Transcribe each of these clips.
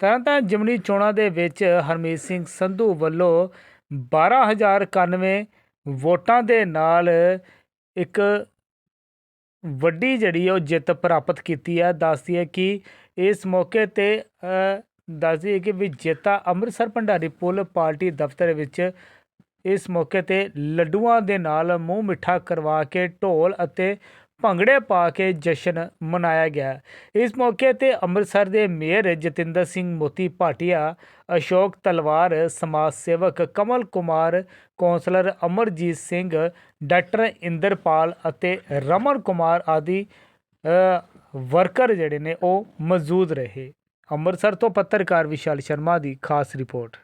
ਤਰਨਤਾਰਨ ਜਿਮਨੀ ਚੋਣਾਂ ਦੇ ਵਿੱਚ ਹਰਮੀਤ ਸਿੰਘ ਸੰਧੂ ਵੱਲੋਂ 12091 ਵੋਟਾਂ ਦੇ ਨਾਲ ਇੱਕ ਵੱਡੀ ਜਿਹੜੀ ਉਹ ਜਿੱਤ ਪ੍ਰਾਪਤ ਕੀਤੀ ਹੈ। ਦੱਸਦੀ ਹੈ ਕਿ ਇਸ ਮੌਕੇ ਤੇ ਦੱਸਦੀ ਹੈ ਕਿ ਵੀ ਜੇਤਾ ਅੰਮ੍ਰਿਤਸਰ ਭੰਡਾਰੀ ਪੁਲ ਪਾਰਟੀ ਦਫ਼ਤਰ ਵਿੱਚ ਇਸ ਮੌਕੇ ਤੇ ਲੱਡੂਆਂ ਦੇ ਨਾਲ ਮੂੰਹ ਮਿੱਠਾ ਕਰਵਾ ਕੇ ਢੋਲ ਅਤੇ ਭੰਗੜੇ ਪਾ ਕੇ ਜਸ਼ਨ ਮਨਾਇਆ ਗਿਆ। ਇਸ ਮੌਕੇ ਤੇ ਅੰਮ੍ਰਿਤਸਰ ਦੇ ਮੇਅਰ ਜਤਿੰਦਰ ਸਿੰਘ ਮੋਤੀ ਭਾਟੀਆ, ਅਸ਼ੋਕ ਤਲਵਾਰ, ਸਮਾਜ ਸੇਵਕ ਕਮਲ ਕੁਮਾਰ, ਕੌਂਸਲਰ ਅਮਰਜੀਤ ਸਿੰਘ, ਡਾਕਟਰ ਇੰਦਰਪਾਲ ਅਤੇ ਰਮਨ ਕੁਮਾਰ ਆਦਿ ਵਰਕਰ ਜਿਹੜੇ ਨੇ ਉਹ ਮੌਜੂਦ ਰਹੇ। ਅੰਮ੍ਰਿਤਸਰ ਤੋਂ ਪੱਤਰਕਾਰ ਵਿਸ਼ਾਲ ਸ਼ਰਮਾ ਦੀ ਖਾਸ ਰਿਪੋਰਟ।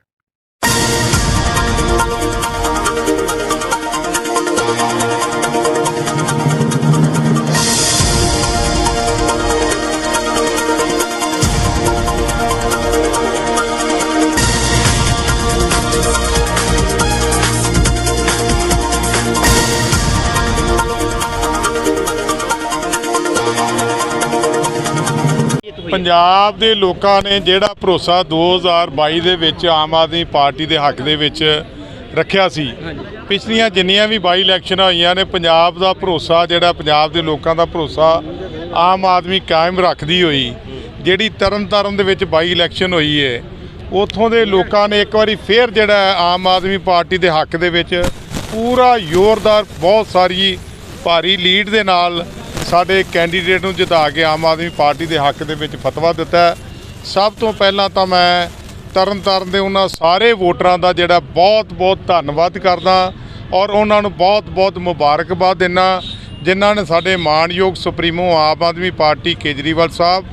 ਪੰਜਾਬ ਦੇ ਲੋਕਾਂ ਨੇ ਜਿਹੜਾ ਭਰੋਸਾ 2022 ਦੇ ਵਿੱਚ ਆਮ ਆਦਮੀ ਪਾਰਟੀ ਦੇ ਹੱਕ ਦੇ ਵਿੱਚ ਰੱਖਿਆ ਸੀ। ਪਿਛਲੀਆਂ ਜਿੰਨੀਆਂ ਵੀ ਬਾਈ ਇਲੈਕਸ਼ਨਾਂ ਹੋਈਆਂ ਨੇ, ਪੰਜਾਬ ਦਾ ਭਰੋਸਾ ਜਿਹੜਾ, ਪੰਜਾਬ ਦੇ ਲੋਕਾਂ ਦਾ ਭਰੋਸਾ ਆਮ ਆਦਮੀ ਕਾਇਮ ਰੱਖਦੀ ਹੋਈ, ਜਿਹੜੀ ਤਰਨ ਤਾਰਨ ਦੇ ਵਿੱਚ ਬਾਈ ਇਲੈਕਸ਼ਨ ਹੋਈ ਹੈ ਉੱਥੋਂ ਦੇ ਲੋਕਾਂ ਨੇ ਇੱਕ ਵਾਰੀ ਫੇਰ ਜਿਹੜਾ ਆਮ ਆਦਮੀ ਪਾਰਟੀ ਦੇ ਹੱਕ ਦੇ ਵਿੱਚ ਪੂਰਾ ਜ਼ੋਰਦਾਰ, ਬਹੁਤ ਸਾਰੀ ਭਾਰੀ ਲੀਡ ਦੇ ਨਾਲ ਸਾਡੇ ਕੈਂਡੀਡੇਟ ਨੂੰ ਜਿਤਾ ਕੇ ਆਮ ਆਦਮੀ ਪਾਰਟੀ ਦੇ ਹੱਕ ਦੇ ਵਿੱਚ ਫਤਵਾ ਦਿੱਤਾ। ਸਭ ਤੋਂ ਪਹਿਲਾਂ ਤਾਂ ਮੈਂ ਤਰਨ ਤਾਰਨ ਦੇ ਉਹਨਾਂ ਸਾਰੇ ਵੋਟਰਾਂ ਦਾ ਜਿਹੜਾ ਬਹੁਤ ਬਹੁਤ ਧੰਨਵਾਦ ਕਰਦਾ ਔਰ ਉਹਨਾਂ ਨੂੰ ਬਹੁਤ ਬਹੁਤ ਮੁਬਾਰਕਬਾਦ ਦਿੰਦਾ ਜਿਨ੍ਹਾਂ ਨੇ ਸਾਡੇ ਮਾਣਯੋਗ ਸੁਪਰੀਮੋ ਆਮ ਆਦਮੀ ਪਾਰਟੀ ਕੇਜਰੀਵਾਲ ਸਾਹਿਬ,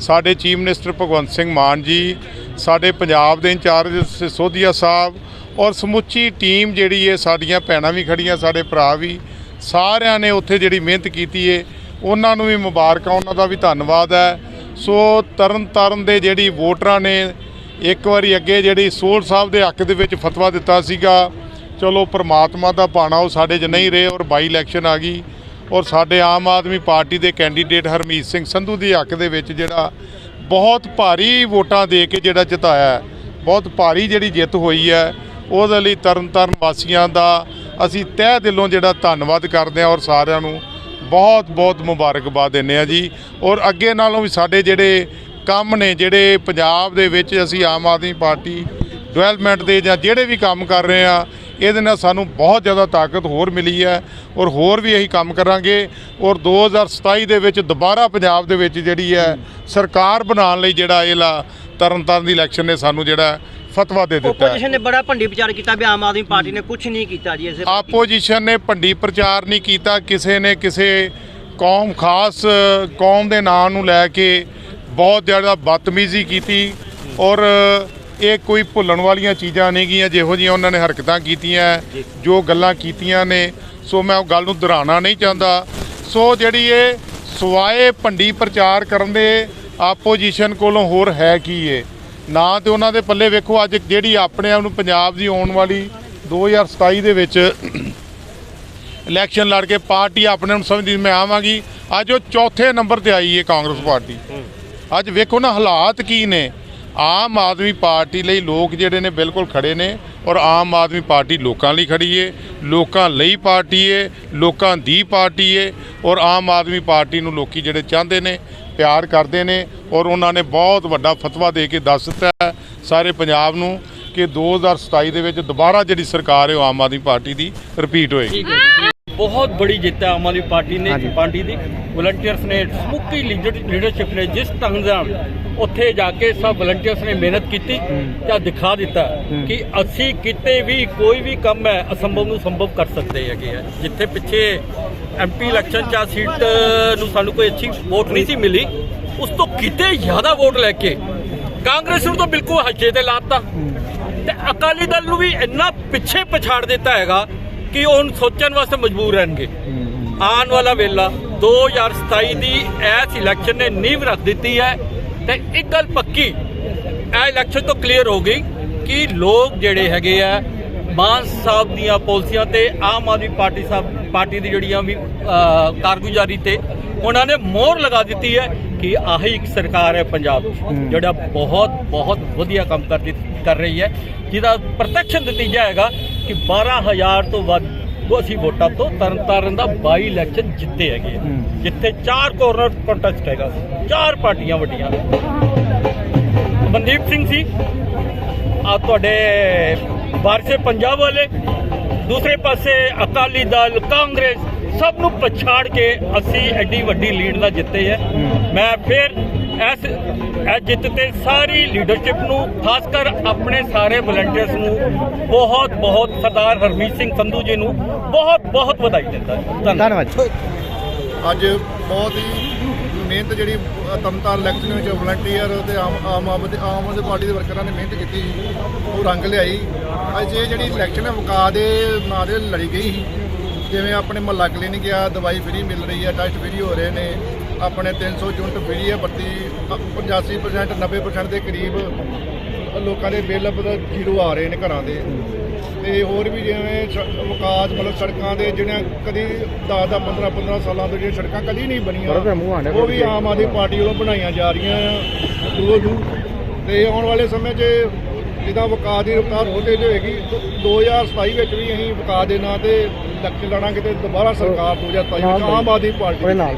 ਸਾਡੇ ਚੀਫ ਮਿਨਿਸਟਰ ਭਗਵੰਤ ਸਿੰਘ ਮਾਨ ਜੀ, ਸਾਡੇ ਪੰਜਾਬ ਦੇ ਇੰਚਾਰਜ ਸਿਸੋਦੀਆ ਸਾਹਿਬ ਔਰ ਸਮੁੱਚੀ ਟੀਮ ਜਿਹੜੀ ਹੈ ਸਾਡੀਆਂ ਭੈਣਾਂ ਵੀ ਖੜੀਆਂ ਸਾਡੇ ਭਰਾ ਵੀ, ਸਾਰਿਆਂ ਨੇ ਉੱਥੇ ਜਿਹੜੀ ਮਿਹਨਤ ਕੀਤੀ ਹੈ ਉਹਨਾਂ ਨੂੰ ਵੀ ਮੁਬਾਰਕਾਂ, ਉਹਨਾਂ ਦਾ ਵੀ ਧੰਨਵਾਦ ਹੈ। ਸੋ ਤਰਨ ਤਾਰਨ ਦੇ ਜਿਹੜੀ ਵੋਟਰਾਂ ਨੇ ਇੱਕ ਵਾਰੀ ਅੱਗੇ ਜਿਹੜੀ ਸੋਲ ਸਾਹਿਬ ਦੇ ਹੱਕ ਦੇ ਵਿੱਚ ਫਤਵਾ ਦਿੱਤਾ ਸੀਗਾ, ਚਲੋ ਪ੍ਰਮਾਤਮਾ ਦਾ ਪਾਣਾ ਉਹ ਸਾਡੇ 'ਚ ਨਹੀਂ ਰਹੇ ਔਰ ਬਾਈ ਇਲੈਕਸ਼ਨ ਆ ਗਈ ਔਰ ਸਾਡੇ ਆਮ ਆਦਮੀ ਪਾਰਟੀ ਦੇ ਕੈਂਡੀਡੇਟ ਹਰਮੀਤ ਸਿੰਘ ਸੰਧੂ ਦੇ ਹੱਕ ਦੇ ਵਿੱਚ ਜਿਹੜਾ ਬਹੁਤ ਭਾਰੀ ਵੋਟਾਂ ਦੇ ਕੇ ਜਿਹੜਾ ਜਿਤਾਇਆ ਬਹੁਤ ਭਾਰੀ ਜਿਹੜੀ ਜਿੱਤ ਹੋਈ ਹੈ, ਉਹਦੇ ਲਈ ਤਰਨਤਾਰਨ ਵਾਸੀਆਂ ਦਾ ਅਸੀਂ ਤਹਿ ਦਿਲੋਂ ਜਿਹੜਾ ਧੰਨਵਾਦ ਕਰਦੇ ਹਾਂ ਔਰ ਸਾਰਿਆਂ ਨੂੰ ਬਹੁਤ ਬਹੁਤ ਮੁਬਾਰਕਬਾਦ ਦਿੰਦੇ ਹਾਂ ਜੀ ਔਰ ਅੱਗੇ ਨਾਲੋਂ ਵੀ ਸਾਡੇ ਜਿਹੜੇ ਕੰਮ ਨੇ ਜਿਹੜੇ ਪੰਜਾਬ ਦੇ ਵਿੱਚ ਅਸੀਂ ਆਮ ਆਦਮੀ ਪਾਰਟੀ ਡਿਵੈਲਪਮੈਂਟ ਦੇ ਜਾਂ ਜਿਹੜੇ ਵੀ ਕੰਮ ਕਰ ਰਹੇ ਆ ਇਹਦੇ ਨਾਲ ਸਾਨੂੰ ਬਹੁਤ ਜ਼ਿਆਦਾ ਤਾਕਤ ਹੋਰ ਮਿਲੀ ਹੈ ਔਰ ਹੋਰ ਵੀ ਅਸੀਂ ਕੰਮ ਕਰਾਂਗੇ ਔਰ 2027 ਦੇ ਵਿੱਚ ਦੁਬਾਰਾ ਪੰਜਾਬ ਦੇ ਵਿੱਚ ਜਿਹੜੀ ਹੈ ਸਰਕਾਰ ਬਣਾਉਣ ਲਈ ਜਿਹੜਾ ਇਹ ਲਾ ਤਰਨਤਾਰਨ ਦੀ ਇਲੈਕਸ਼ਨ ਨੇ ਸਾਨੂੰ ਜਿਹੜਾ ਫਤਵਾ ਦੇ ਦਿੱਤਾ ਆਪੋਜੀਸ਼ਨ ਨੇ ਬੜਾ ਭੰਡੀ ਵਿਚਾਰ ਕੀਤਾ ਵੀ ਆਮ ਆਦਮੀ ਪਾਰਟੀ ਨੇ ਕੁਝ ਨਹੀਂ ਕੀਤਾ ਜੀ ਇਸੇ ਆਪੋਜੀਸ਼ਨ ਨੇ ਭੰਡੀ ਪ੍ਰਚਾਰ ਨਹੀਂ ਕੀਤਾ ਕਿਸੇ ਨੇ ਕਿਸੇ ਕੌਮ ਖਾਸ ਕੌਮ ਦੇ ਨਾਂ ਨੂੰ ਲੈ ਕੇ ਬਹੁਤ ਜ਼ਿਆਦਾ ਬਦਤਮੀਜ਼ੀ ਕੀਤੀ ਔਰ ਇਹ ਕੋਈ ਭੁੱਲਣ ਵਾਲੀਆਂ ਚੀਜ਼ਾਂ ਨਹੀਂ ਗੀਆਂ ਜਿਹੋ ਜਿਹੀਆਂ ਉਹਨਾਂ ਨੇ ਹਰਕਤਾਂ ਕੀਤੀਆਂ ਜੋ। ਗੱਲਾਂ ਕੀਤੀਆਂ ਨੇ। ਸੋ ਮੈਂ ਉਹ ਗੱਲ ਨੂੰ ਦੁਹਰਾਉਣਾ ਨਹੀਂ ਚਾਹੁੰਦਾ। ਸੋ ਜਿਹੜੀ ਇਹ ਸਵਾਏ ਭੰਡੀ ਪ੍ਰਚਾਰ ਕਰਨ ਦੇ ਆਪੋਜੀਸ਼ਨ ਕੋਲੋਂ ਹੋਰ ਹੈ ਕੀ ਏ ਨਾ ਤੇ ਉਹਨਾਂ ਦੇ ਪੱਲੇ ਵੇਖੋ ਅੱਜ ਜਿਹੜੀ ਆਪਣੇ ਆਪ ਨੂੰ ਪੰਜਾਬ ਦੀ ਆਉਣ ਵਾਲੀ 2027 ਦੇ ਵਿੱਚ ਇਲੈਕਸ਼ਨ ਲੜ ਕੇ ਪਾਰਟੀ ਆਪਣੇ ਨੂੰ ਸਮਝਦੀ ਮੈਂ ਆਵਾਂਗੀ। ਅੱਜ ਉਹ ਚੌਥੇ ਨੰਬਰ ਤੇ ਆਈ ਹੈ ਕਾਂਗਰਸ ਪਾਰਟੀ। ਅੱਜ ਵੇਖੋ ਨਾ ਹਾਲਾਤ ਕੀ ਨੇ। ਆਮ ਆਦਮੀ ਪਾਰਟੀ ਲਈ ਲੋਕ ਜਿਹੜੇ ਨੇ ਬਿਲਕੁਲ ਖੜੇ ਨੇ ਔਰ ਆਮ ਆਦਮੀ ਪਾਰਟੀ ਲੋਕਾਂ ਲਈ ਖੜੀ ਏ, ਲੋਕਾਂ ਲਈ ਪਾਰਟੀ ਏ, ਲੋਕਾਂ ਦੀ ਪਾਰਟੀ ਏ ਔਰ ਆਮ ਆਦਮੀ ਪਾਰਟੀ ਨੂੰ ਲੋਕੀ ਜਿਹੜੇ ਚਾਹੁੰਦੇ ਨੇ, ਪਿਆਰ ਕਰਦੇ ਨੇ ਔਰ ਉਹਨਾਂ ਨੇ ਬਹੁਤ ਵੱਡਾ ਫਤਵਾ ਦੇ ਕੇ ਦੱਸ ਦਿੱਤਾ ਸਾਰੇ ਪੰਜਾਬ ਨੂੰ ਕਿ 2027 ਦੇ ਵਿੱਚ ਦੁਬਾਰਾ ਜਿਹੜੀ ਸਰਕਾਰ ਹੈ ਉਹ ਆਮ ਆਦਮੀ ਪਾਰਟੀ ਦੀ ਰਿਪੀਟ ਹੋਏਗੀ। ਬਹੁਤ ਬੜੀ ਜਿੱਤ ਹੈ ਆਮ ਆਦਮੀ ਪਾਰਟੀ ਨੇ ਪਾਰਟੀ ਦੀ। ਵਲੰਟੀਅਰਸ ਨੇ ਸਮੁੱਚੀ ਲੀਡਰਸ਼ਿਪ ਨੇ ਜਿਸ ਢੰਗ ਨਾਲ ਉੱਥੇ ਜਾ ਕੇ ਸਭ ਵਲੰਟੀਅਰਸ ਨੇ ਮਿਹਨਤ ਕੀਤੀ ਤਾਂ ਦਿਖਾ ਦਿੱਤਾ ਕਿ ਅਸੀਂ ਕਿਤੇ ਵੀ ਕੋਈ ਵੀ ਕੰਮ ਹੈ ਅਸੰਭਵ ਨੂੰ ਸੰਭਵ ਕਰ ਸਕਦੇ ਹੈਗੇ ਆ। ਜਿੱਥੇ ਪਿੱਛੇ ਐਮਪੀ ਇਲੈਕਸ਼ਨ ਚ ਸੀਟ ਨੂੰ ਸਾਨੂੰ ਕੋਈ ਅੱਛੀ ਵੋਟ ਨਹੀਂ ਸੀ ਮਿਲੀ ਉਸ ਤੋਂ ਕਿਤੇ ਜ਼ਿਆਦਾ ਵੋਟ ਲੈ ਕੇ ਕਾਂਗਰਸ ਨੂੰ ਤਾਂ ਬਿਲਕੁਲ ਹੱਜੇ ਤੇ ਲਾਤਾ। ਤੇ ਅਕਾਲੀ ਦਲ ਨੂੰ ਵੀ ਇੰਨਾ ਪਿੱਛੇ ਪਛਾੜ ਦਿੱਤਾ ਹੈਗਾ ਕਿ ਉਹ ਹੁਣ ਸੋਚਣ ਵਾਸਤੇ ਮਜਬੂਰ ਰਹਿਣਗੇ। ਆਉਣ ਵਾਲਾ ਵੇਲਾ 2027 ਦੀ ਇਸ ਇਲੈਕਸ਼ਨ ਨੇ ਨੀਂਹ ਰੱਖ ਦਿੱਤੀ ਹੈ ਤੇ ਇੱਕ ਗੱਲ ਪੱਕੀ, ਇਹ ਇਲੈਕਸ਼ਨ ਤੋਂ ਕਲੀਅਰ ਹੋ ਗਈ ਕਿ ਲੋਕ ਜਿਹੜੇ ਹੈਗੇ ਆ, ਮਾਨ ਸਾਹਿਬ ਦੀਆਂ ਪਾਲਿਸੀਆਂ ਤੇ ਆਮ ਆਦਮੀ ਪਾਰਟੀ ਸਾਹਿਬ ਪਾਰਟੀ ਦੀ ਜਿਹੜੀਆਂ ਵੀ ਕਾਰਗੁਜ਼ਾਰੀ ਤੇ ਉਹਨਾਂ ਨੇ ਮੋਹਰ ਲਗਾ ਦਿੱਤੀ ਹੈ ਕਿ ਆਹੀ ਇੱਕ ਸਰਕਾਰ ਹੈ ਪੰਜਾਬ ਜਿਹੜਾ ਬਹੁਤ ਬਹੁਤ ਵਧੀਆ ਕੰਮ ਕਰ ਕਰ ਰਹੀ ਹੈ। ਜਿਹਦਾ ਪ੍ਰਤੱਖ ਨਤੀਜਾ ਹੈਗਾ ਕਿ 12000 ਤੋਂ ਵੱਧ ਉਹ ਅਸੀਂ ਵੋਟਾਂ ਤੋਂ ਤਰਨਤਾਰਨ ਦਾ 22 ਇਲੈਕਸ਼ਨ ਜਿੱਤੇ ਹੈਗੇ। ਜਿੱਥੇ ਚਾਰ ਕੋਰਨਰ ਕੰਟੈਸਟ ਹੈਗਾ। ਚਾਰ ਪਾਰਟੀਆਂ ਵੱਡੀਆਂ ਮਨਦੀਪ ਸਿੰਘ ਸੀ ਆ ਤੁਹਾਡੇ ਵਾਰਸੇ ਪੰਜਾਬ ਵਾਲੇ ਦੂਸਰੇ ਪਾਸੇ ਅਕਾਲੀ ਦਲ ਕਾਂਗਰਸ ਸਭ ਨੂੰ ਪਛਾੜ ਕੇ ਅਸੀਂ ਐਡੀ ਵੱਡੀ ਲੀਡ ਨਾਲ ਜਿੱਤੇ ਹੈ। ਮੈਂ ਫਿਰ ਇਸ ਇਹ ਜਿੱਤ ਤੇ ਸਾਰੀ ਲੀਡਰਸ਼ਿਪ ਨੂੰ ਖਾਸ ਕਰ ਆਪਣੇ ਸਾਰੇ ਵਲੰਟੀਅਰਸ ਨੂੰ ਬਹੁਤ ਬਹੁਤ ਸਰਦਾਰ ਹਰਮੀਤ ਸਿੰਘ ਸੰਧੂ ਜੀ ਨੂੰ ਬਹੁਤ ਬਹੁਤ ਵਧਾਈ ਦਿੰਦਾ ਧੰਨਵਾਦ। ਅੱਜ ਬਹੁਤ ਹੀ ਮਿਹਨਤ ਜਿਹੜੀ ਤਮਤਾਰ ਇਲੈਕਸ਼ਨ ਵਿੱਚ ਵਲੰਟੀਅਰ ਤੇ ਆਮ ਆਮ ਆਦਮੀ ਆਮ ਆਦਮੀ ਪਾਰਟੀ ਦੇ ਵਰਕਰਾਂ ਨੇ ਮਿਹਨਤ ਕੀਤੀ ਉਹ ਰੰਗ ਲਿਆਈ। ਅੱਜ ਇਹ ਜਿਹੜੀ ਇਲੈਕਸ਼ਨ ਹੈ ਵਕਾ ਦੇ ਨਾਂ ਦੇ ਲੜੀ ਗਈ ਸੀ। ਜਿਵੇਂ ਆਪਣੇ ਮਹੱਲਾ ਕਲੀਨਿਕ ਆ ਦਵਾਈ ਫ੍ਰੀ ਮਿਲ ਰਹੀ ਹੈ ਟੈਸਟ ਫ੍ਰੀ ਹੋ ਰਹੇ ਨੇ ਆਪਣੇ 300 ਯੂਨਿਟ ਫ੍ਰੀ ਹੈ ਬੱਤੀ 85% 90% ਦੇ ਕਰੀਬ ਲੋਕਾਂ ਦੇ ਬਿੱਲ ਜ਼ੀਰੋ ਆ ਰਹੇ ਨੇ ਘਰਾਂ ਦੇ। ਤੇ ਹੋਰ ਵੀ ਜਿਵੇਂ ਵਿਕਾਸ ਮਤਲਬ ਸੜਕਾਂ ਦੇ ਜਿਹੜੀਆਂ ਕਦੀ 10 10 15 15 ਸਾਲਾਂ ਤੋਂ ਜਿਹੜੀਆਂ ਸੜਕਾਂ ਕਦੀ ਨਹੀਂ ਬਣੀਆਂ ਉਹ ਵੀ ਆਮ ਆਦਮੀ ਪਾਰਟੀ ਵੱਲੋਂ ਬਣਾਈਆਂ ਜਾ ਰਹੀਆਂ ਆ ਦੂਰ ਦੂਰ। ਤੇ ਆਉਣ ਵਾਲੇ ਸਮੇਂ 'ਚ ਜਿੱਦਾਂ ਵਿਕਾਸ ਦੀ ਰਫ਼ਤਾਰ ਹੋ ਤੇਜ਼ ਹੋਏਗੀ 2027 ਵਿੱਚ ਵੀ ਅਸੀਂ ਵਿਕਾਸ ਦੇ ਨਾਂ ਤੇ ਇਲੈਕਸ਼ਨ ਲੜਾਂਗੇ ਤੇ ਦੁਬਾਰਾ ਸਰਕਾਰ 2027 ਵਿੱਚ ਆਮ ਆਦਮੀ ਪਾਰਟੀ ਦੇ ਨਾਲ।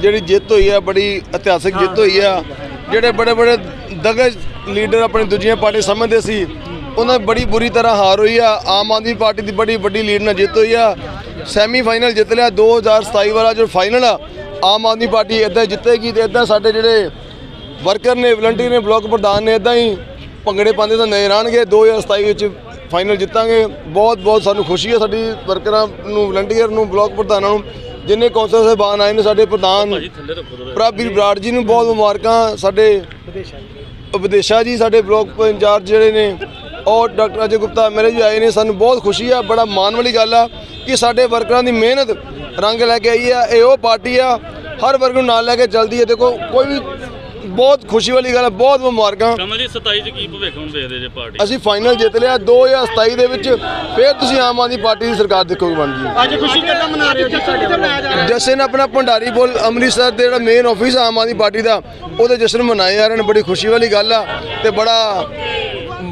ਜਿਹੜੀ ਜਿੱਤ ਹੋਈ ਹੈ ਬੜੀ ਇਤਿਹਾਸਕ ਜਿੱਤ ਹੋਈ ਆ ਜਿਹੜੇ ਬੜੇ ਬੜੇ ਦਗਜ ਲੀਡਰ ਆਪਣੀ ਦੂਜੀਆਂ ਪਾਰਟੀ ਸਮਝਦੇ ਸੀ ਉਹਨਾਂ ਦੀ ਬੜੀ ਬੁਰੀ ਤਰ੍ਹਾਂ ਹਾਰ ਹੋਈ ਆ। ਆਮ ਆਦਮੀ ਪਾਰਟੀ ਦੀ ਬੜੀ ਵੱਡੀ ਲੀਡ ਨਾਲ ਜਿੱਤ ਹੋਈ ਆ। ਸੈਮੀ ਫਾਈਨਲ ਜਿੱਤ ਲਿਆ 2027 ਵਾਲਾ ਜੋ ਫਾਈਨਲ ਆ ਆਮ ਆਦਮੀ ਪਾਰਟੀ ਇਦਾਂ ਜਿੱਤੇਗੀ ਤੇ ਇਦਾਂ ਸਾਡੇ ਜਿਹੜੇ ਵਰਕਰ ਨੇ ਵਲੰਟੀਅਰ ਨੇ ਬਲਾਕ ਪ੍ਰਧਾਨ ਨੇ ਇਦਾਂ ਹੀ ਭੰਗੜੇ ਪਾਉਂਦੇ ਤਾਂ ਨਜ਼ਰ ਆਉਣਗੇ। 2027 ਵਿੱਚ ਫਾਈਨਲ ਜਿੱਤਾਂਗੇ। ਬਹੁਤ ਬਹੁਤ ਸਾਨੂੰ ਖੁਸ਼ੀ ਹੈ ਸਾਡੀ ਵਰਕਰਾਂ ਨੂੰ ਵਲੰਟੀਅਰ ਨੂੰ ਬਲਾਕ ਪ੍ਰਧਾਨਾਂ ਨੂੰ ਜਿੰਨੇ ਕੌਂਸਲ ਸਾਹਿਬਾਨ ਆਏ ਨੇ ਸਾਡੇ ਪ੍ਰਧਾਨ ਪ੍ਰਭਵੀਰ ਬਰਾੜ ਜੀ ਨੂੰ ਬਹੁਤ ਮੁਬਾਰਕਾਂ ਸਾਡੇ ਵਿਦੇਸ਼ਾ ਜੀ ਸਾਡੇ ਬਲਾਕ ਇੰਚਾਰਜ ਜਿਹੜੇ ਨੇ ਔਰ ਡਾਕਟਰ ਅਜੇ ਗੁਪਤਾ ਮੇਰੇ ਜੀ ਆਏ ਨੇ ਸਾਨੂੰ ਬਹੁਤ ਖੁਸ਼ੀ ਆ ਬੜਾ ਮਾਣ ਵਾਲੀ ਗੱਲ ਆ ਕਿ ਸਾਡੇ ਵਰਕਰਾਂ ਦੀ ਮਿਹਨਤ ਰੰਗ ਲੈ ਕੇ ਆਈ ਆ ਇਹ ਉਹ ਪਾਰਟੀ ਆ ਹਰ ਵਰਗ ਨੂੰ ਨਾਲ ਲੈ ਕੇ ਚੱਲਦੀ ਹੈ ਦੇਖੋ ਕੋਈ ਵੀ ਬਹੁਤ ਖੁਸ਼ੀ ਵਾਲੀ ਗੱਲ ਆ ਬਹੁਤ ਮੁਬਾਰਕਾਂ। ਕਮਲ ਜੀ 27 ਚ ਕੀ ਭਵਿੱਖ ਹੁਣ ਵੇਖਦੇ ਜੇ ਪਾਰਟੀ ਅਸੀਂ ਫਾਈਨਲ ਜਿੱਤ ਲਿਆ 2027 ਦੇ ਵਿੱਚ ਫਿਰ ਤੁਸੀਂ ਆਮ ਆਦਮੀ ਪਾਰਟੀ ਦੀ ਸਰਕਾਰ ਦੇਖੋਗੇ ਬਣਦੀ ਹੈ ਅੱਜ ਖੁਸ਼ੀ ਕਿੱਦਾਂ ਮਨਾ ਰਹੇ ਹੋ ਜੀ? ਸਾਡੇ ਵੱਲੋਂ ਜਸ਼ਨ ਆਪਣਾ ਭੰਡਾਰੀ ਬੋਲ ਅੰਮ੍ਰਿਤਸਰ ਦੇ ਜਿਹੜਾ main office Aam Aadmi Party ਦਾ ਉਹਦੇ ਜਸ਼ਨ ਮਨਾਏ ਜਾ ਰਹੇ ਨੇ ਬੜੀ ਖੁਸ਼ੀ ਵਾਲੀ ਗੱਲ ਆ ਤੇ ਬੜਾ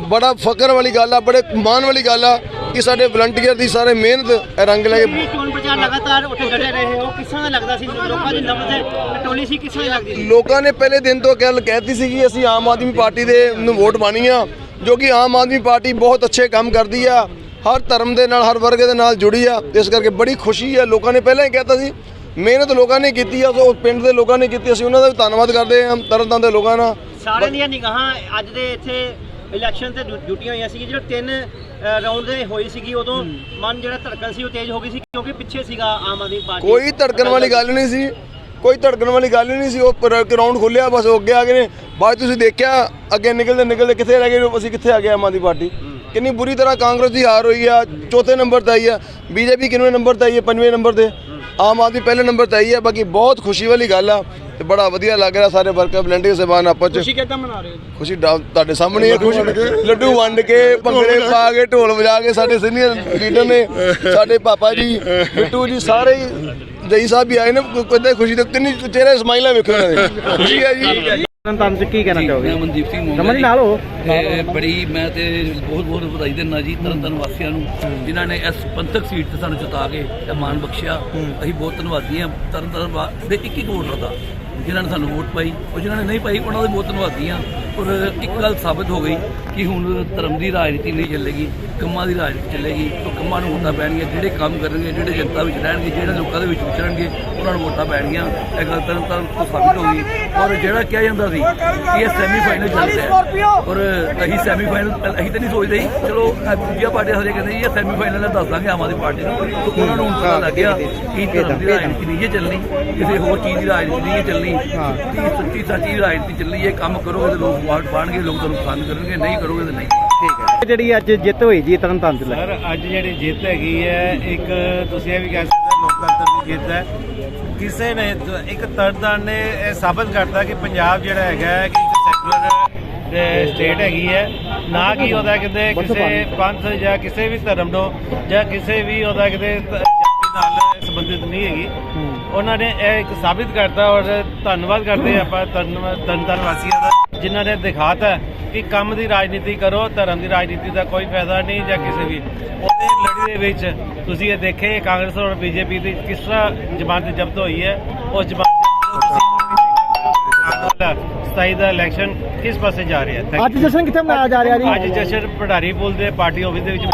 ਬੜਾ ਫਕਰ ਵਾਲੀ ਗੱਲ ਆ ਬੜੇ ਮਾਣ ਵਾਲੀ ਗੱਲ ਆ। ਕਿ ਸਾਡੇ ਵਲੰਟੀਅਰ ਦੀ ਸਾਰੇ ਮਿਹਨਤ ਰੰਗ ਲੈ ਕੇ ਚੋਣ ਪ੍ਰਚਾਰ ਲਗਾਤਾਰ ਉੱਥੇ ਖੜੇ ਰਹੇ ਹੋ। ਕਿਸ ਦਾ ਲੱਗਦਾ ਸੀ? ਲੋਕਾਂ ਦੀ ਨਬਜ਼ ਟੋਲੀ ਸੀ ਕਿਸ ਦੀ ਲੱਗਦੀ ਸੀ? ਲੋਕਾਂ ਨੇ ਪਹਿਲੇ ਦਿਨ ਤੋਂ ਗੱਲ ਕਹਿਤੀ ਸੀ ਕਿ ਅਸੀਂ ਆਮ ਆਦਮੀ ਪਾਰਟੀ ਦੇ ਨੂੰ ਵੋਟ ਪਾਣੀ ਆ ਜੋ ਕਿ ਆਮ ਆਦਮੀ ਪਾਰਟੀ ਬਹੁਤ ਅੱਛੇ ਕੰਮ ਕਰਦੀ ਆ ਹਰ ਧਰਮ ਦੇ ਨਾਲ ਹਰ ਵਰਗ ਦੇ ਨਾਲ ਜੁੜੀ ਆ ਇਸ ਕਰਕੇ ਬੜੀ ਖੁਸ਼ੀ ਆ। ਲੋਕਾਂ ਨੇ ਪਹਿਲਾਂ ਹੀ ਕਹਿਤਾ ਸੀ ਮਿਹਨਤ ਲੋਕਾਂ ਨੇ ਕੀਤੀ ਆ ਸੋ ਪਿੰਡ ਦੇ ਲੋਕਾਂ ਨੇ ਕੀਤੀ ਅਸੀਂ ਉਹਨਾਂ ਦਾ ਵੀ ਧੰਨਵਾਦ ਕਰਦੇ ਹਾਂ ਤਰਨਤਾਰਨ ਦੇ ਲੋਕਾਂ ਨਾਲ। ਸਾਰਿਆਂ ਦੀਆਂ ਨਿਗਾਹਾਂ ਅੱਜ ਦੇ ਇੱਥੇ ਇਲੈਕਸ਼ਨ ਤੇ ਡਿਊ- ਡਿਊਟੀਆਂ ਹੋਈਆਂ ਸੀ ਜਿਹੜੇ ਤਿੰਨ ਰਾਉਂਡ ਦੇ ਹੋਈ ਸੀਗੀ ਉਦੋਂ ਮਨ ਜਿਹੜਾ ਧੜਕਣ ਸੀ ਉਹ ਤੇਜ਼ ਹੋ ਗਈ ਸੀ ਕਿਉਂਕਿ ਪਿੱਛੇ ਸੀਗਾ ਆਮ ਆਦਮੀ ਪਾਰਟੀ। ਕੋਈ ਧੜਕਣ ਵਾਲੀ ਗੱਲ ਨਹੀਂ ਸੀ ਕੋਈ ਧੜਕਣ ਵਾਲੀ ਗੱਲ ਹੀ ਨਹੀਂ ਸੀ ਉਹ ਗਰਾਊਂਡ ਖੁੱਲਿਆ ਬਸ ਉਹ ਅੱਗੇ ਆ ਗਏ ਨੇ। ਬਾਅਦ ਤੁਸੀਂ ਦੇਖਿਆ ਅੱਗੇ ਨਿਕਲਦੇ ਨਿਕਲਦੇ ਕਿੱਥੇ ਰਹਿ ਗਏ ਅਸੀਂ ਕਿੱਥੇ ਆ ਗਏ ਆਮ ਆਦਮੀ ਪਾਰਟੀ? ਕਿੰਨੀ ਬੁਰੀ ਤਰ੍ਹਾਂ ਕਾਂਗਰਸ ਦੀ ਹਾਰ ਹੋਈ ਆ ਚੌਥੇ ਨੰਬਰ ਤੇ ਆਈ ਆ ਬੀਜੇਪੀ ਕਿੰਨਵੇਂ ਨੰਬਰ ਤੇ ਆਈ ਹੈ ਪੰਜਵੇਂ ਨੰਬਰ ਤੇ? ਆਮ ਆਦਮੀ ਪਹਿਲੇ ਨੰਬਰ ਤੇ ਆਈ ਆ ਬਾਕੀ ਬਹੁਤ ਖੁਸ਼ੀ ਵਾਲੀ ਗੱਲ ਆ। ਤੇ ਬੜਾ ਵਧੀਆ ਲੱਗ ਰਿਹਾ ਸਾਰੇ ਵਰਕਰ ਵਲੰਟੀਅਰ ਸਹਿਬਾਨ ਆਪਸ ਚ। ਖੁਸ਼ੀ ਕਿੱਦਾਂ ਮਨਾ ਰਹੇ ਹੋ ਜੀ? ਖੁਸ਼ੀ ਡਾ- ਤੁਹਾਡੇ ਸਾਹਮਣੇ ਹੀ ਹੈ ਖੁਸ਼ੀ। ਲੱਡੂ ਵੰਡ ਕੇ ਭੰਗੜੇ ਪਾ ਕੇ ਢੋਲ ਵਜਾ ਕੇ ਸਾਡੇ ਸੀਨੀਅਰ ਲੀਡਰ ਨੇ ਸਾਡੇ ਪਾਪਾ ਜੀ ਬਿੱਟੂ ਜੀ ਸਾਰੇ ਹੀ ਜਈ ਸਾਹਿਬ ਵੀ ਆਏ ਨੇ। ਕਿੰਨੇ ਖੁਸ਼ੀ ਦੇ ਤਿੰਨ ਚਿਹਰੇ ਸਮਾਈਲਾਂ ਵੇਖੋ ਇਹਨਾਂ ਦੇ। ਖੁਸ਼ੀ ਹੈ ਜੀ। ਮੈਂ ਮਨਦੀਪ ਸਿੰਘ ਮੋਂਗਾ ਜੀ। ਨਾਲ ਹੋ? ਬੜੀ ਮੈਂ ਤੇ ਬਹੁਤ ਬਹੁਤ ਵਧਾਈ ਦਿੰਦਾ ਜੀ ਤਰਨਤਾਰਨ ਵਾਸੀਆਂ ਨੂੰ ਜਿਨ੍ਹਾਂ ਨੇ ਇਸ ਪੰਥਕ ਸੀਟ ਤੇ ਸਾਨੂੰ ਜਿਤਾ ਕੇ ਇਹ ਮਾਣ ਬਖਸ਼ਿਆ। ਅਸੀਂ ਬਹੁਤ ਧੰਨਵਾਦੀ ਹਾਂ। ਤਰਨਤਾਰਨ ਵਾ- ਦੇ ਇੱਕ ਇੱਕ ਵੋਟਰ ਦਾ। ਜਿਨ੍ਹਾਂ ਨੇ ਸਾਨੂੰ ਵੋਟ ਪਾਈ ਉਹ ਜਿਨ੍ਹਾਂ ਨੇ ਨਹੀਂ ਪਾਈ, ਉਹਨਾਂ ਦੇ ਬਹੁਤ ਧੰਨਵਾਦੀ ਹਾਂ ਔਰ ਇੱਕ ਗੱਲ ਸਾਬਤ ਹੋ ਗਈ ਕਿ ਹੁਣ ਧਰਮ ਦੀ ਰਾਜਨੀਤੀ ਨਹੀਂ ਚੱਲੇਗੀ, ਕੰਮਾਂ ਦੀ ਰਾਜਨੀਤੀ ਚੱਲੇਗੀ ਉਹ ਕੰਮਾਂ ਨੂੰ ਵੋਟਾਂ ਪੈਣਗੀਆਂ ਜਿਹੜੇ ਕੰਮ ਕਰਨਗੇ, ਜਿਹੜੇ ਜਨਤਾ ਵਿੱਚ ਰਹਿਣਗੇ, ਜਿਹੜੇ ਲੋਕਾਂ ਦੇ ਵਿੱਚ ਵਿਚਰਨਗੇ, ਉਹਨਾਂ ਨੂੰ ਵੋਟਾਂ ਪੈਣਗੀਆਂ। ਇਹ ਗੱਲ ਤਰਨ ਤਾਰਨ ਤੋਂ ਸਾਬਿਤ ਹੋ ਗਈ। ਔਰ ਜਿਹੜਾ ਕਿਹਾ ਜਾਂਦਾ ਸੀ ਕਿ ਇਹ ਸੈਮੀ ਫਾਈਨਲ ਚੱਲ ਰਿਹਾ ਔਰ ਅਸੀਂ ਸੈਮੀ ਫਾਈਨਲ ਅਸੀਂ ਤਾਂ ਨਹੀਂ ਸੋਚਦੇ ਸੀ। ਚਲੋ ਦੂਜੀਆਂ ਪਾਰਟੀਆਂ ਹਰੇ ਕਹਿੰਦੇ ਜੀ, ਇਹ ਸੈਮੀ ਫਾਈਨਲ ਦਾ ਦੱਸ ਦਾਂਗੇ ਆਮ ਆਦਮੀ ਪਾਰਟੀ ਨੂੰ। ਉਹਨਾਂ ਨੂੰ ਹੁਣ ਪਤਾ ਲੱਗ ਗਿਆ ਕਿ ਧਰਮ ਦੀ ਰਾਜਨੀਤੀ ਨਹੀਂ ਇਹ ਚੱਲਣੀ, ਕਿਸੇ ਹੋਰ ਚੀਜ਼ ਦੀ ਰਾਜਨੀਤੀ ਨਹੀਂ ਚੱਲਣੀ। ਚੱਲਣੀ ਕਿ ਸੱਚੀ ਸੱਚੀ ਰਾਜਨੀਤੀ ਚੱਲਣੀ ਇਹ ਕੰਮ ਕਰੋਗੇ ਤੇ ਲੋਕ ਵੋਟ ਪਾਣਗੇ ਲੋਕ ਤੁਹਾਨੂੰ ਪਸੰਦ ਕਰਨਗੇ ਨਹੀਂ ਕਰੋਗੇ ਤਾਂ ਨਹੀਂ। ਜਿਹੜੀ ਅੱਜ ਜਿੱਤ ਹੋਈ ਜੀ ਤਰਨਤਾਰਨ ਦੇ ਸਰ ਅੱਜ ਜਿਹੜੀ ਜਿੱਤ ਹੈਗੀ ਹੈ ਇੱਕ ਤੁਸੀਂ ਇਹ ਵੀ ਕਹਿ ਸਕਦੇ ਹੋ ਲੋਕਤੰਤਰ ਦੀ ਜਿੱਤ ਹੈ। ਕਿਸੇ ਨੇ ਇੱਕ ਤਰਨਤਾਰਨ ਨੇ ਇਹ ਸਾਬਤ ਕਰਤਾ ਕਿ ਪੰਜਾਬ ਜਿਹੜਾ ਹੈਗਾ ਹੈ ਕਿ ਇੱਕ ਸੈਕੂਲਰ ਸਟੇਟ ਹੈਗੀ ਹੈ। ਨਾ ਕਿ ਉਹਦਾ ਕਿਤੇ ਕਿਸੇ ਪੰਥ ਜਾਂ ਕਿਸੇ ਵੀ ਧਰਮ ਨੂੰ ਜਾਂ ਕਿਸੇ ਵੀ ਉਹਦਾ ਕਿਤੇ ਨਾਲ ਸੰਬੰਧਿਤ ਨਹੀਂ ਹੈਗੀ। ਉਹਨਾਂ ਨੇ ਇਹ ਇੱਕ ਸਾਬਿਤ ਕਰਤਾ ਔਰ ਧੰਨਵਾਦ ਕਰਦੇ ਹਾਂ ਆਪਾਂ ਧੰਨਵਾਦ ਤਨਤਨ ਵਾਸੀਆਂ ਦਾ ਜਿਨ੍ਹਾਂ ਨੇ ਦਿਖਾਤਾ ਕਿ ਕੰਮ ਦੀ ਰਾਜਨੀਤੀ ਕਰੋ ਧਰਮ ਦੀ ਰਾਜਨੀਤੀ ਦਾ ਕੋਈ ਫਾਇਦਾ ਨਹੀਂ ਜਾਂ ਕਿਸੇ ਵੀ। ਉਹਦੇ ਲੜੀ ਦੇ ਵਿੱਚ ਤੁਸੀਂ ਇਹ ਦੇਖੇ ਕਾਂਗਰਸ ਔਰ ਬੀਜੇਪੀ ਦੀ ਕਿਸ ਤਰ੍ਹਾਂ ਜ਼ਮਾਨਤ ਜ਼ਬਤ ਹੋਈ ਹੈ। ਉਸ ਜ਼ਮਾਨਤ ਸਤਾਈ ਦਾ ਇਲੈਕਸ਼ਨ ਕਿਸ ਪਾਸੇ ਜਾ ਰਿਹਾ ਹੈ? ਅੱਜ ਜਸ਼ਨ ਕਿੱਥੇ ਮਨਾਇਆ ਜਾ ਰਿਹਾ ਜੀ? ਅੱਜ ਜਸ਼ਨ ਭੰਡਾਰੀ ਪੁਲ ਦੇ ਪਾਰਟੀ ਆਫਿਸ ਦੇ ਵਿੱਚ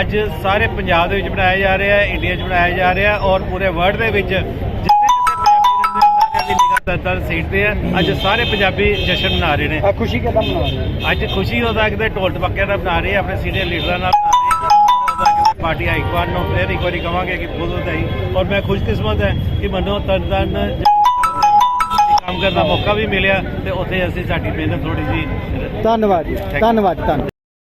ਅੱਜ ਸਾਰੇ ਪੰਜਾਬ ਦੇ ਵਿੱਚ ਮਨਾਇਆ ਜਾ ਰਿਹਾ ਹੈ ਇੰਡੀਆ 'ਚ ਮਨਾਇਆ ਜਾ ਰਿਹਾ ਹੈ ਔਰ ਪੂਰੇ ਵਰਲਡ ਦੇ ਵਿੱਚ ਜਿੱਥੇ ਜਿੱਥੇ ਪੰਜਾਬੀ ਰਹਿੰਦੇ ਸਾਰਿਆਂ ਦੀ ਨਿਗਾਹ ਤਰ ਸੀਟ ਤੇ ਹੈ ਅੱਜ ਸਾਰੇ ਪੰਜਾਬੀ ਜਸ਼ਨ ਮਨਾ ਰਹੇ ਨੇ। ਆ ਖੁਸ਼ੀ ਕਿਦਾਂ ਮਨਾ ਰਹੇ ਹੋ? ਅੱਜ ਖੁਸ਼ੀ ਉਹਦਾ ਕਿਤੇ ਢੋਲ ਟਪਕਿਆਂ ਨਾਲ ਬਣਾ ਰਹੇ ਆਪਣੇ ਸੀਨੀਅਰ ਲੀਡਰਾਂ ਨਾਲ ਬਣਾ ਰਹੇ ਪਾਰਟੀ ਹਾਈਕਮਾਂਡ ਨੂੰ ਫਿਰ ਇੱਕ ਵਾਰੀ ਕਵਾਂਗੇ ਕਿ ਬਹੁਤ ਵਧਾਈ ਔਰ ਮੈਂ ਖੁਸ਼ਕਿਸਮਤ ਹੈ ਕਿ ਮੈਨੂੰ ਤਨ ਤਨ ਕੰਮ ਕਰਨ ਦਾ ਮੌਕਾ ਵੀ ਮਿਲਿਆ ਤੇ ਉੱਥੇ ਅਸੀਂ ਸਾਡੀ ਮਿਹਨਤ ਥੋੜੀ ਜੀ ਧੰਨਵਾਦ ਜੀ ਧੰਨਵਾਦ ਧੰਨਵਾਦ।